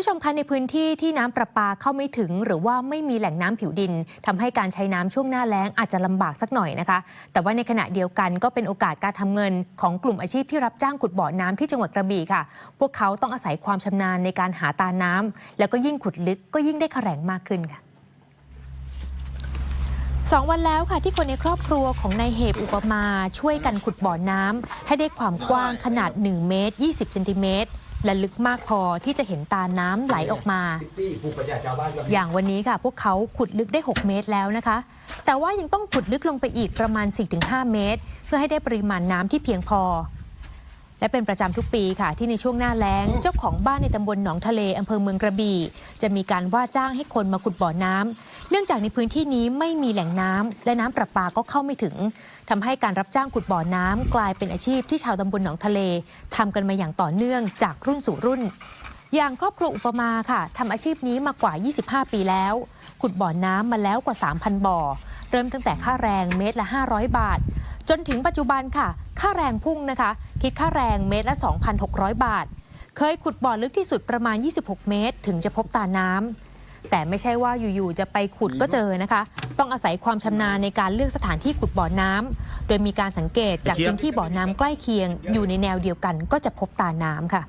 ผู้ชมคะในพื้นที่ที่น้ำประปาเข้าไม่ถึง หรือว่าไม่มีแหล่งน้ำผิวดินทำให้การใช้น้ำช่วงหน้าแล้งอาจจะลำบากสักหน่อยนะคะ แต่ว่าในขณะเดียวกันก็เป็นโอกาสการทำเงินของกลุ่มอาชีพที่รับจ้างขุดบ่อน้ำที่จังหวัดกระบี่ค่ะ พวกเขาต้องอาศัยความชำนาญในการหาตาน้ำแล้วก็ยิ่งขุดลึกก็ยิ่งได้แขรงมากขึ้นค่ะสองวันแล้วค่ะที่คนในครอบครัวของนายเหบอุปมาช่วยกันขุดบ่อน้ำให้ได้ความกว้างขนาด 1 เมตร 20 เซนติเมตร และลึกมากพอที่จะเห็นตาน้ำไหลออกมา อย่างวันนี้ค่ะ พวกเขาขุดลึกได้ 6 เมตรแล้วนะคะ แต่ว่ายังต้องขุดลึกลงไปอีกประมาณ 4-5 เมตร เพื่อให้ได้ปริมาณน้ำที่เพียงพอ และเป็นประจำทุกปีค่ะ ที่ในช่วงหน้าแล้ง เจ้าของบ้านในตำบลหนองทะเลอำเภอเมืองกระบี่ จะมีการว่าจ้างให้คนมาขุดบ่อน้ำเนื่องจากในพื้นที่นี้ไม่มีแหล่งน้ำและน้ำประปาก็เข้าไม่ถึงทำให้การรับจ้างขุดบ่อน้ำกลายเป็นอาชีพที่ชาวตำบลหนองทะเลทำกันมาอย่างต่อเนื่องจากรุ่นสู่รุ่นอย่างครอบครัวอุปมาค่ะทำอาชีพนี้มากว่า 25 ปีแล้ว ขุดบ่อน้ำมาแล้วกว่า 3,000 บ่อ เริ่มตั้งแต่ค่าแรงเมตรละ 500 บาท จนถึงปัจจุบันค่ะ ค่าแรงพุ่งนะคะ คิดค่าแรงเมตรละ 2,600 บาท เคยขุดบ่อลึกที่สุดประมาณ 26 เมตร ถึงจะพบตาน้ำแต่ไม่ใช่ว่าอยู่ๆจะไปขุดก็เจอนะคะ ต้องอาศัยความชำนาญในการเลือกสถานที่ขุดบ่อน้ำโดยมีการสังเกตจากพื้นที่บ่อน้ำใกล้เคียง อยู่ในแนวเดียวกันก็จะพบตาน้ำค่ะ